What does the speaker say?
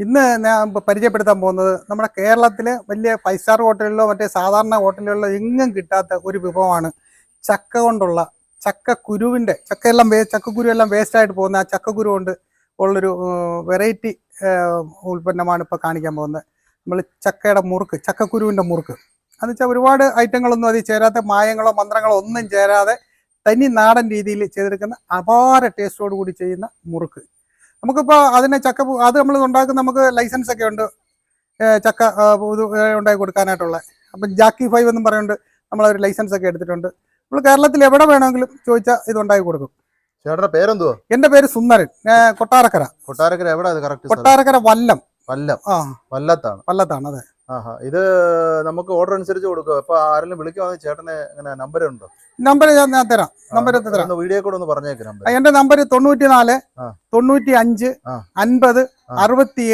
ഇന്ന് ഞാൻ പരിചയപ്പെടുത്താൻ പോകുന്നത് നമ്മുടെ കേരളത്തിലെ വലിയ ഫൈവ് സ്റ്റാർ ഹോട്ടലിലോ മറ്റേ സാധാരണ ഹോട്ടലുകളിലോ എങ്ങും കിട്ടാത്ത ഒരു വിഭവമാണ് ചക്ക കൊണ്ടുള്ള ചക്ക കുരുവിന്റെ ചക്കയെല്ലാം വേ ചക്കക്കുരു എല്ലാം വേസ്റ്റായിട്ട് പോകുന്ന ആ ചക്ക കുരു കൊണ്ട് ഉള്ളൊരു വെറൈറ്റി ഉൽപ്പന്നമാണ് ഇപ്പോൾ കാണിക്കാൻ പോകുന്നത്. നമ്മൾ ചക്കയുടെ മുറുക്ക് ചക്ക ചക്കക്കുരുവിന്റെ മുറുക്ക്. എന്ന് വെച്ചാൽ ഒരുപാട് ഐറ്റങ്ങളൊന്നും അതിൽ ചേരാത്ത മായങ്ങളോ മന്ത്രങ്ങളോ ഒന്നും ചേരാതെ തനി നാടൻ രീതിയിൽ ചെയ്തെടുക്കുന്ന അപാര ടേസ്റ്റോട് കൂടി ചെയ്യുന്ന മുറുക്ക്. നമുക്കിപ്പോൾ അതിനെ ചക്ക അത് നമ്മൾ ഉണ്ടാക്കുന്ന നമുക്ക് ലൈസൻസ് ഒക്കെ ഉണ്ട്. ചക്ക ഉണ്ടായി ഉണ്ടാക്കി കൊടുക്കാനായിട്ടുള്ള. അപ്പം ജാക്കി ഫൈവ് എന്നും പറയുന്നുണ്ട്. നമ്മളൊരു ലൈസൻസ് ഒക്കെ എടുത്തിട്ടുണ്ട്. നമ്മൾ കേരളത്തിൽ എവിടെ വേണമെങ്കിലും ചോദിച്ചാൽ ഇത് ഉണ്ടാക്കി കൊടുക്കും. ചേട്ടന്റെ പേരെന്തുവാ? എന്റെ പേര് സുന്ദരൻ. കൊട്ടാരക്കര. കൊട്ടാരക്കര എവിടെ കൊട്ടാരക്കര വല്ലം. വല്ലം. ആ. വല്ലത്താണ്. വല്ലത്താണ് അതെ. ആഹാ ഇത് നമുക്ക് ഓർഡർ അനുസരിച്ച് കൊടുക്കുക അപ്പൊ ആരെങ്കിലും വിളിക്കുവാണെങ്കിൽ ചേട്ടന് എങ്ങനെ നമ്പർ ഉണ്ടോ നമ്പർ ഞാൻ ഞാൻ തരാം നമ്പർ തരാം വീഡിയോ കൂടെ ഒന്ന് പറഞ്ഞേക്ക് നമ്പർ എന്റെ നമ്പർ തൊണ്ണൂറ്റി നാല് ആ. തൊണ്ണൂറ്റി അഞ്ച്. അൻപത് ആ. അറുപത്തി